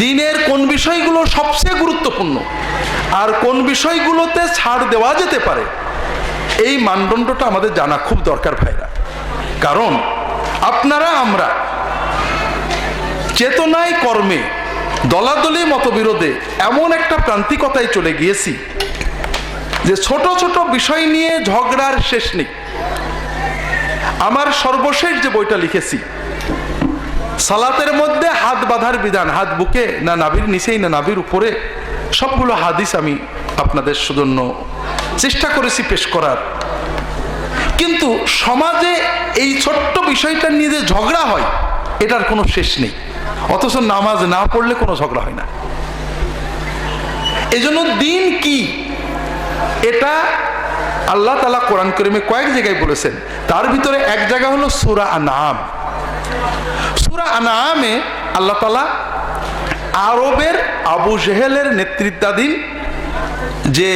দিনের কোন বিষয়গুলো সবচেয়ে গুরুত্বপূর্ণ আর কোন বিষয়গুলোতে ছাড় দেওয়া যেতে পারে, এই মানদণ্ডটা আমাদের জানা খুব দরকার ভাইরা। কারণ আপনারা, আমরা চেতনায় কর্মে, দলাদলি মতবিরোধে এমন একটা প্রান্তিকতায় চলে গিয়েছি যে ছোট ছোট বিষয় নিয়ে ঝগড়ার শেষ নেই। আমার সর্বশেষ যে বইটা লিখেছি সালাতের মধ্যে হাত বাঁধার বিধান, হাত বুকে না নাবির নিচেই না নাবির উপরে, সবগুলো হাদিস আমি আপনাদের জন্য চেষ্টা করেছি পেশ করার। কিন্তু সমাজে এই ছোট্ট বিষয়টা নিয়ে যে ঝগড়া হয়, এটার কোনো শেষ নেই। অথচ নামাজ না পড়লে কোনো ঝগড়া হয় না। এজন্য দিন কি? এটা আল্লাহ তালা কোরআন করিমে কয়েক জায়গায় বলেছেন। তার ভিতরে এক জায়গা হলো সুরা আনাম সুরা আনামে আল্লাহ তালা আরবের আবু জেহেলের নেতৃত্বাধীন যে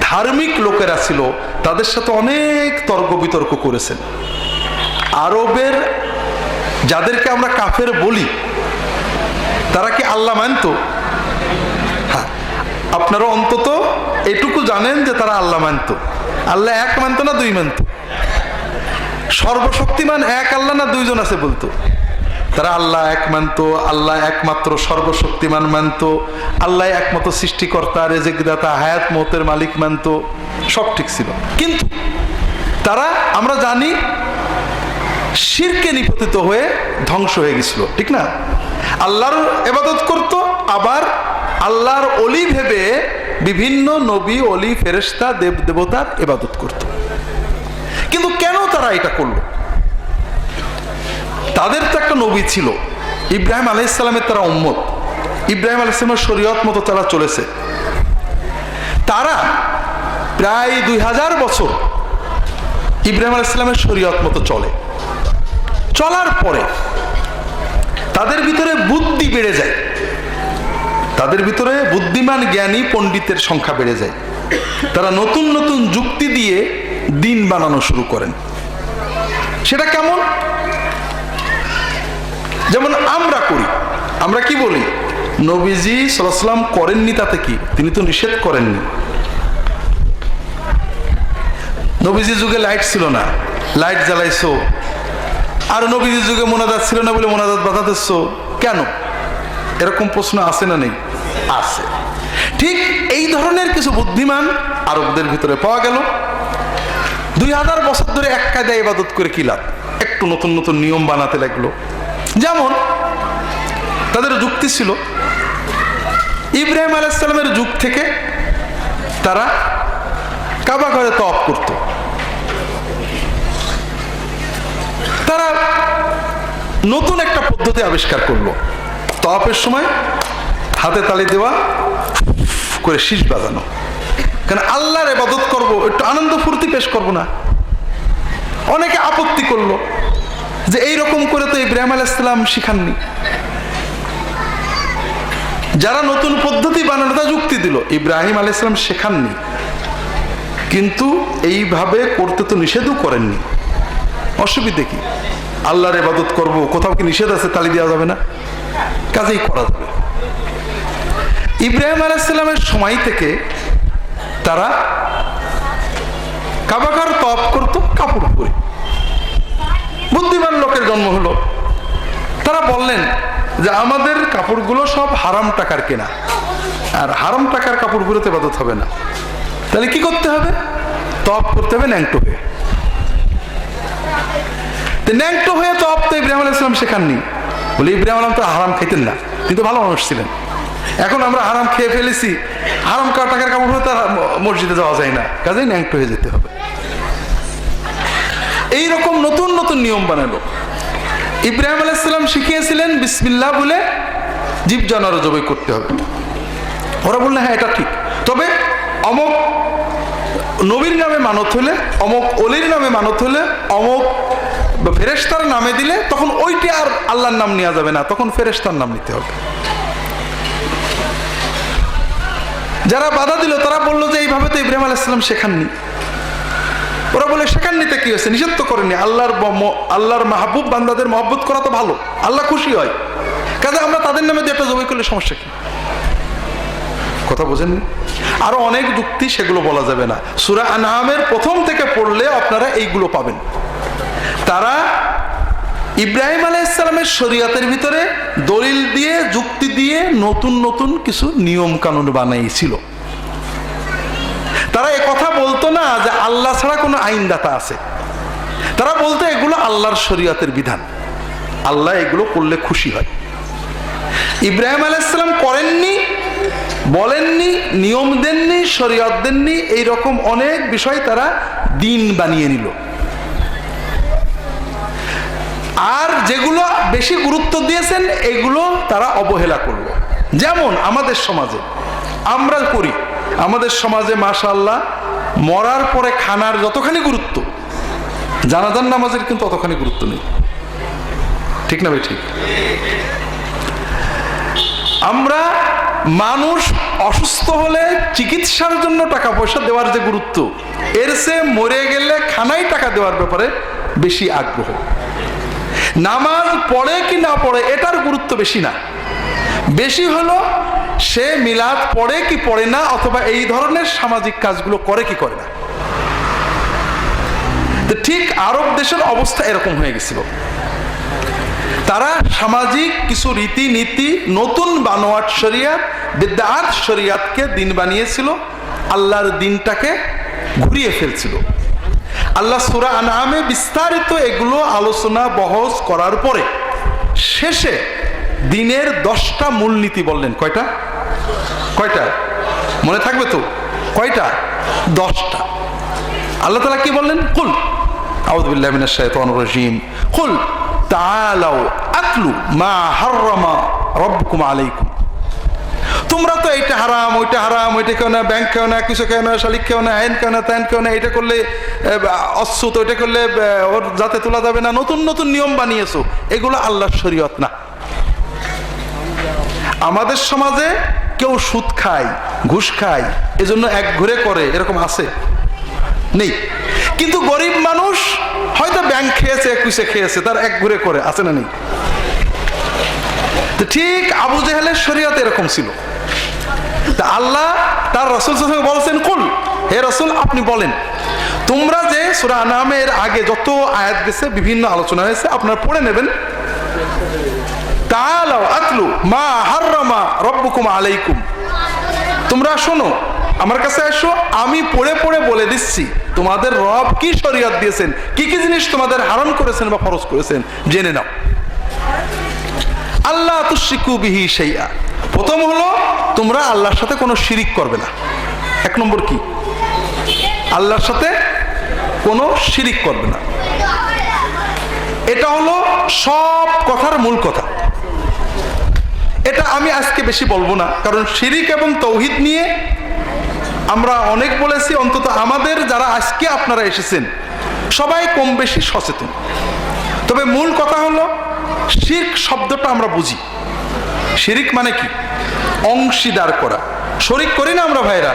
ধার্মিক লোকেরা ছিল, তাদের সাথে অনেক তর্ক বিতর্ক করেছেন। আরবের যাদেরকে আমরা কাফের বলি, তারা কি আল্লাহ মানত? হ্যাঁ আপনারা অন্তত এটুকু জানেন যে তারা আল্লাহ মানত। আল্লাহ এক মানত না দুই মানত? সর্বশক্তিমান এক আল্লাহ না দুইজন আছে বলতো? তারা আল্লাহ এক মানত, আল্লাহ একমাত্র সর্বশক্তিমান মানত, আল্লাহ একমাত্র সৃষ্টিকর্তা, রেজেকদাতা, হায়াত মতের মালিক মানত, সব ঠিক ছিল। কিন্তু তারা, আমরা জানি, শিরকে নিপতিত হয়ে ধ্বংস হয়ে গেছিল, ঠিক না? আল্লাহর এবাদত করত, আবার আল্লাহর অলি ভেবে বিভিন্ন নবী, অলি ফেরেস্তা দেব দেবতার এবাদত করত। কিন্তু কেন তারা এটা করল? তাদের তো একটা নবী ছিল। ইব্রাহিম আলাইসালামের তারা উম্মত। ইব্রাহিম আলাইসালামের শরীয়ত মতো তারা চলেছে। তারা প্রায় দুই হাজার বছর ইব্রাহিম আলাইসালামের শরীয়ত মতো চলে। চলার পরে তাদের ভিতরে বুদ্ধি বেড়ে যায়। তাদের ভিতরে বুদ্ধিমান জ্ঞানী পণ্ডিতের সংখ্যা বেড়ে যায়। তারা নতুন নতুন যুক্তি দিয়ে দিন বানানো শুরু করেন। সেটা কেমন? যেমন আমরা করি। আমরা কি বলি? নবীজি সাল্লাম করেননি তাতে কি? তিনি তো নিষেধ করেননি। নবীজি যুগে লাইট ছিল না। লাইট জ্বালাইছো। আর নবীজি যুগে মোনাজাত ছিল না বলে মোনাজাত বাধা দিচ্ছ কেন? এরকম প্রশ্ন আছে না নেই? আছে। ঠিক এই ধরনের কিছু বুদ্ধিমান আরবদের ভিতরে পাওয়া গেল। দুই হাজার বছর ধরে এক কায়দায় ইবাদত করে কি লাভ? একটু নতুন নতুন নিয়ম বানাতে লাগল। যেমন, তাদের যুক্তি ছিল, ইব্রাহিম আলাইসালামের যুগ থেকে তারা কাবা ঘরে তপ করত। তারা নতুন একটা পদ্ধতি আবিষ্কার করল। তপের সময় হাতে তালি দেওয়া, করে শীষ বাজানো। কারণ আল্লাহর এবাদত করব, একটু আনন্দ ফুর্তি পেশ করব না? অনেকে আপত্তি করল যে এই রকম করে তো ইব্রাহিম আলাইসালাম শিখাননি। যারা নতুন পদ্ধতি বানানো তা যুক্তি দিল, ইব্রাহিম আলাইসালাম শেখাননি। কিন্তু এইভাবে করতে তো নিষেধও করেননি। অসুবিধে কি? আল্লাহর এবাদত করব, কোথাও কি নিষেধ আছে তালি দেওয়া যাবে না? কাজেই করা যাবে। ইব্রাহিম আলাইসাল্লামের সময় থেকে তারা কাবাকার তপ করত, কাপড় পরে। বুদ্ধিমান লোকের জন্ম হলো। তারা বললেন যে, আমাদের কাপড়গুলো সব হারাম টাকার কেনা। আর হারাম টাকার কাপড়গুলোতে বাদত হবে না। তাহলে কি করতে হবে? তপ করতে হবে ন্যাংটো হয়ে। ন্যাংটো হয়ে তপ তো ইব্রাহিম আলাইসালাম শেখাননি। বলে, ইব্রাহিম আলাম তো হারাম খেতেন না। কিন্তু ভালো মানুষ ছিলেন। এখন আমরা হারাম খেয়ে ফেলেছি। হারাম টাকার কাপড় হয়ে তার মসজিদে যাওয়া যায় না। কাজেই ন্যাংটো হয়ে যেতে হবে। এই রকম নতুন নতুন নিয়ম বানালো। ইব্রাহিম আলাইসাল্লাম শিখিয়েছিলেন, বিসমিল্লাহ বলে জীব জানোয়ার জবাই করতে হবে। ওরা বললেন হ্যাঁ এটা ঠিক। তবে অমক নবীর নামে মানত হলে, অমক অলির নামে মানত হলে, অমক ফেরেস্তার নামে দিলে তখন ওইটি আর আল্লাহর নাম নেওয়া যাবে না। তখন ফেরেস্তার নাম নিতে হবে। যারা বাধা দিল, তারা বলল যে, এইভাবে তো ইব্রাহিম আলাইসাল্লাম শেখাননি। ওরা বলে সেখান নিতে কি হয়েছে? নিষেধ তো করেনি। আল্লাহর আল্লাহর মাহবুব বান্দাদের মহব্বত করা তো ভালো। আল্লাহ খুশি হয়। কাজে আমরা তাদের নামে দিয়ে একটা জবাই করলে সমস্যা কি? কথা বোঝেন আরও অনেক যুক্তি সেগুলো বলা যাবে না। সুরা আনহামের প্রথম থেকে পড়লে আপনারা এইগুলো পাবেন। তারা ইব্রাহিম আলাইসালামের শরীয়তের ভিতরে দলিল দিয়ে, যুক্তি দিয়ে নতুন নতুন কিছু নিয়ম কানুন বানাইছিল। তারা কথা বলতো না যে আল্লাহ ছাড়া কোনো আইনদাতা আছে। তারা বলতো এগুলো আল্লাহর শরীয়তের বিধান। আল্লাহ এগুলো করলে খুশি হয়। ইব্রাহিম আলাইসালাম করেননি, বলেননি, নিয়ম দেননি, শরীয়ত দেননি, এইরকম অনেক বিষয় তারা দিন বানিয়ে নিল। আর যেগুলো বেশি গুরুত্ব দিয়েছেন, এগুলো তারা অবহেলা করল। যেমন আমাদের সমাজে, আমরা করি, আমাদের সমাজে মাশাল্লাহ মরার পরে খানার যতখানি গুরুত্ব জানাজান নামাজের কিন্তু অতখানি গুরুত্ব নেই। ঠিক না ভাই, ঠিক? আমরা মানুষ অসুস্থ হলে চিকিৎসার জন্য টাকা পয়সা দেওয়ার যে গুরুত্ব, এর সে মরে গেলে খানাই টাকা দেওয়ার ব্যাপারে বেশি আগ্রহ। নামাজ পড়ে কি না পড়ে, এটার গুরুত্ব বেশি না। বেশি হলো সে মিলাদ পড়ে কি পড়ে না, অথবা এই ধরনের সামাজিক কাজগুলো করে কি করে না। ঠিক আরব দেশের অবস্থা এরকম হয়ে গেছিল। তারা সামাজিক কিছু রীতিনীতি, নতুন বানোয়াট শরিয়াত বিদ্যাত শরিয়াতকে দিন বানিয়েছিল, আল্লাহর দিনটাকে ঘুরিয়ে ফেলছিল। আল্লাহ সুরা আনামে বিস্তারিত এগুলো আলোচনা বহস করার পরে শেষে দিনের দশটা মূলনীতি বললেন। কয়টা? কয়টা? মনে থাকবে তো? কয়টা? দশটা। আল্লাহ তালা কি বললেন? কুল আউদুল্লাহ মিনাশ শাইতানির রাজিম। কুল, তাআলাউ আতলু মা হাররামা রাব্বুকুম আলাইকুম। তোমরা তো এইটা হারাম, ওইটা হারাম, ওইটা কেউ না ব্যাংক কেউ না কিছু কেউ না শালিক কেউ না হ্যান কেউ না ত্যান কেউ না এটা করলে অচ্ছুত ওইটা করলে ওর যাতে তোলা যাবে না, নতুন নতুন নিয়ম বানিয়েছো, এগুলো আল্লাহর শরীয়ত না। আমাদের সমাজে কেউ সুদ খায়, ঘুষ খায়, এজন্য এক ঘুরে করে, এরকম আছে? নেই। কিন্তু গরিব মানুষ হয়তো ব্যাংক খেয়েছে, একুশে খেয়েছে, তার এক ঘুরে করে, আছে না নেই? ঠিক আবু জেহেলের শরীয়ত এরকম ছিল। তা আল্লাহ তার রসুল বলছেন, কুল, হে রসুল, আপনি বলেন, তোমরা যে সুরা নামের আগে যত আয়াত গেছে, বিভিন্ন আলোচনা হয়েছে, আপনারা পড়ে নেবেন। আতলু মা আলাইকুম। তোমরা শোনো, আমার কাছে আমি পড়ে পড়ে বলে দিচ্ছি, তোমাদের রব কি শরীয়ত দিয়েছেন, কি কি জিনিস তোমাদের করেছেন বা করেছেন, জেনে নাও। আল্লাহ তুশিকু বিহি সেইয়া প্রথম হলো, তোমরা আল্লাহর সাথে কোনো শিরিক করবে না। এক নম্বর কি? আল্লাহর সাথে কোনো শিরিক করবে না। এটা হলো সব কথার মূল কথা। এটা আমি আজকে বেশি বলব না, কারণ শিরিক এবং তৌহিদ নিয়ে আমরা অনেক বলেছি, অন্তত আমাদের যারা আজকে আপনারা এসেছেন, সবাই কম বেশি সচেতন। তবে মূল কথা হলো, শির্ক শব্দটা আমরা বুঝি। শিরিক মানে কি? অংশীদার করা। শরিক করি না আমরা ভাইরা?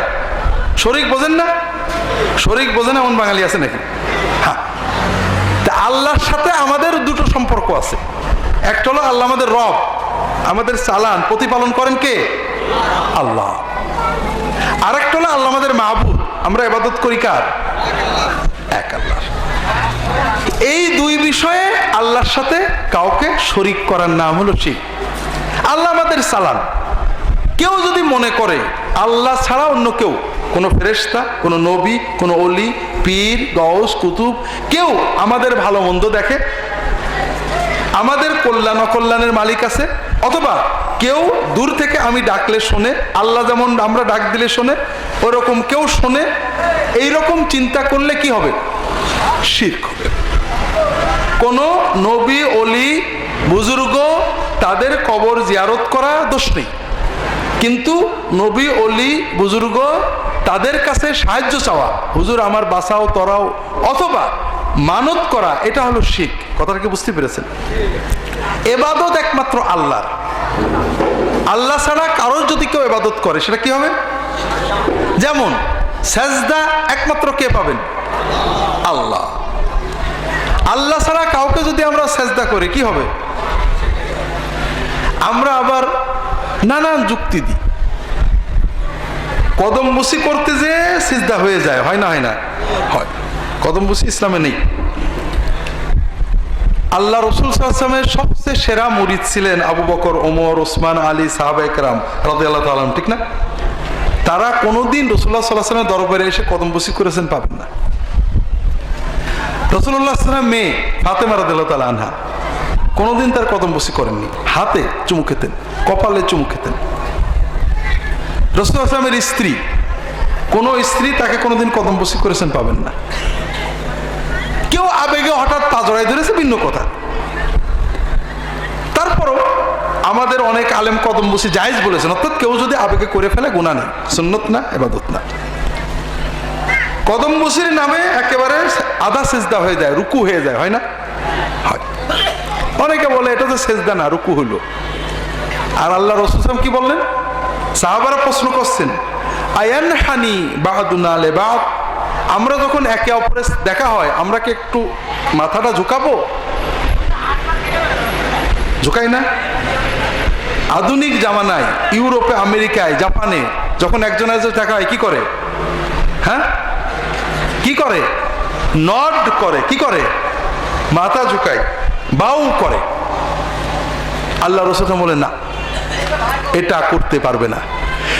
শরিক বোঝেন না? শরিক বোঝেন এমন বাঙালি আছে নাকি? হ্যাঁ। আল্লাহর সাথে আমাদের দুটো সম্পর্ক আছে। একটা হলো আল্লাহ আমাদের রব, আমাদের চালান, প্রতিপালন করেন কে? আল্লাহ। আরেকটা হলো আল্লাহ আমাদের মাহবুব, আমরা এবাদত করি কার? এক আল্লাহ। এই দুই বিষয়ে আল্লাহর সাথে কাউকে শরিক করার নাম হলো শিখ আল্লাহ আমাদের সালান কেউ যদি মনে করে, আল্লাহ ছাড়া অন্য কেউ, কোনো ফেরেশতা, কোনো নবী, কোনো অলি, পীর গস কুতুব, কেউ আমাদের ভালো মন্দ দেখে, আমাদের কল্যাণ, অকল্যাণের মালিক আছে, অথবা কেউ দূর থেকে আমি ডাকলে শোনে, আল্লাহ যেমন আমরা ডাক দিলে শোনে, ওরকম কেউ শোনে, এইরকম চিন্তা করলে কি হবে? শির্ক হবে। কোন নবী, অলি, বুজুর্গ তাদের কবর জিয়ারত করা দোষ নেই। কিন্তু নবী, অলি, বুজুর্গ তাদের কাছে সাহায্য চাওয়া, হুজুর আমার বাঁচাও, তরাও, অথবা মানত করা, এটা হলো শিখ কথাটা কি বুঝতে পেরেছেন? এবাদত একমাত্র আল্লাহর। আল্লাহ ছাড়া কারোর যদি কেউ এবাদত করে, সেটা কি হবে? যেমন, সেজদা একমাত্র কে পাবেন? আল্লাহ। আল্লাহ ছাড়া কাউকে যদি আমরা সেজদা করি, কি হবে? আমরা আবার নানান যুক্তি দিই। কদম বসি করতে যে সিজদা হয়ে যায়, হয় না হয় না? হয়। কদম বসি ইসলামে নেই। আল্লাহ রসুল সাল্লামের সবচেয়ে সেরা মুরিদ ছিলেন আবু বকর, ওমর, ওসমান, আলী, সাহাব একরাম রাদে আল্লাহ তালাম ঠিক না? তারা কোনোদিন রসুল্লাহ সাল্লাহ সাল্লামের দরবারে এসে কদম বসি করেছেন, পাবেন না। রসুল্লাহ সাল্লাম মেয়ে ফাতেমা রাদিল্লাহ তালা আনহা কোনোদিন তার কদম করেননি। হাতে চুমু খেতেন, কপালে চুমু খেতেন। রসুল আসলামের স্ত্রী, কোনো স্ত্রী তাকে কোনোদিন কদম করেছেন পাবেন না। কেউ আবেগে হঠাৎ পা জড়াই ধরেছে, ভিন্ন কথা। তারপরও আমাদের অনেক আলেম কদম বসি জায়েজ বলেছেন, অর্থাৎ কেউ যদি আবেগে করে ফেলে গুণা নেই। সুন্নত না এবাদত না। কদম বসির নামে একেবারে আধা সেজদা হয়ে যায়, রুকু হয়ে যায়, হয় না? হয়। অনেকে বলে, এটা তো সেজদা না, রুকু হলো আর আল্লাহ রসুলাম কি বললেন? সাহাবারা প্রশ্ন করছেন আয়ান হানি বাহাদুনা লে বাদ? আমরা যখন একে অপরের দেখা হয়, আমরা কি একটু মাথাটা ঝুঁকাবো? ঝুঁকাই না? আধুনিক জামানায়, ইউরোপে, আমেরিকায়, জাপানে, যখন একজন একজন দেখা হয়, কি করে? হ্যাঁ? কি করে? নড করে, কি করে? মাথা ঝুঁকায়। বাউ করে। আল্লাহ রসুল বলে না, এটা করতে পারবে না।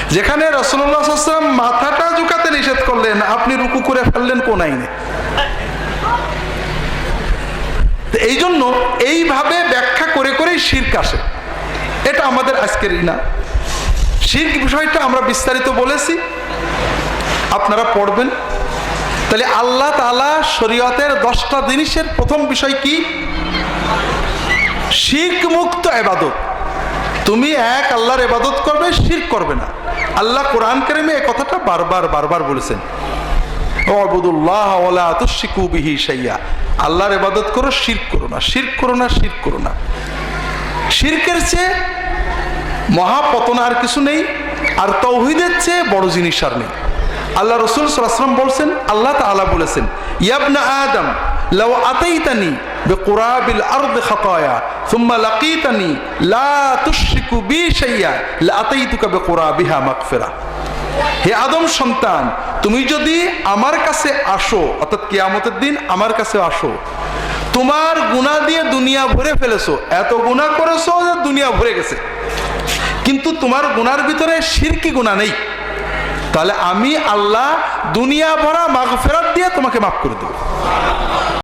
যেখানে রসুল্লাহাম মাথাটা ঝুঁকাতে নিষেধ করলেন, আপনি রুকু করে ফেললেন কোন আইনে। এই জন্য এইভাবে ব্যাখ্যা করে করেই শির্ক আসে। এটা আমাদের আজকেরই না। শির্ক বিষয়টা আমরা বিস্তারিত বলেছি। আপনারা পড়বেন। তাহলে আল্লাহ তালা শরীয়তের দশটা জিনিসের প্রথম বিষয় কি? শির্ক মুক্ত এবাদত। তুমি এক আল্লাহর এবাদত করবে শির করবে না। আল্লাহ কোরআন কেরেমে এ কথাটা বারবার বারবার বলেছেন। আল্লাহর এবাদত করো শির করো না। শির করো না শির করো না। শিরকের চেয়ে মহাপতন আর কিছু নেই, আর তৌহিদের চেয়ে বড় জিনিস আর নেই। আল্লাহ রসুল সাল্লাম বলছেন, আল্লাহ তাআলা বলেছেন, ইয়াবনা আদম লাও আতাইতানি بقراب الأرض خطايا ثم لقيتني لا تشرك بي شيئا لأتيتك بقرابها مغفرة হে আদম সন্তান তুমি যদি আমার কাছে আসো অর্থাৎ কিয়ামতের দিন আমার কাছে আসো তোমার গুণা দিয়ে দুনিয়া ভরে ফেলেছো এত গুণা করেছো যে দুনিয়া ভরে গেছে কিন্তু তোমার গুনার ভিতরে শিরকি গুণা নেই তাহলে আমি আল্লাহ দুনিয়া ভরা মাগ ফেরত দিয়ে তোমাকে মাফ করে দেবো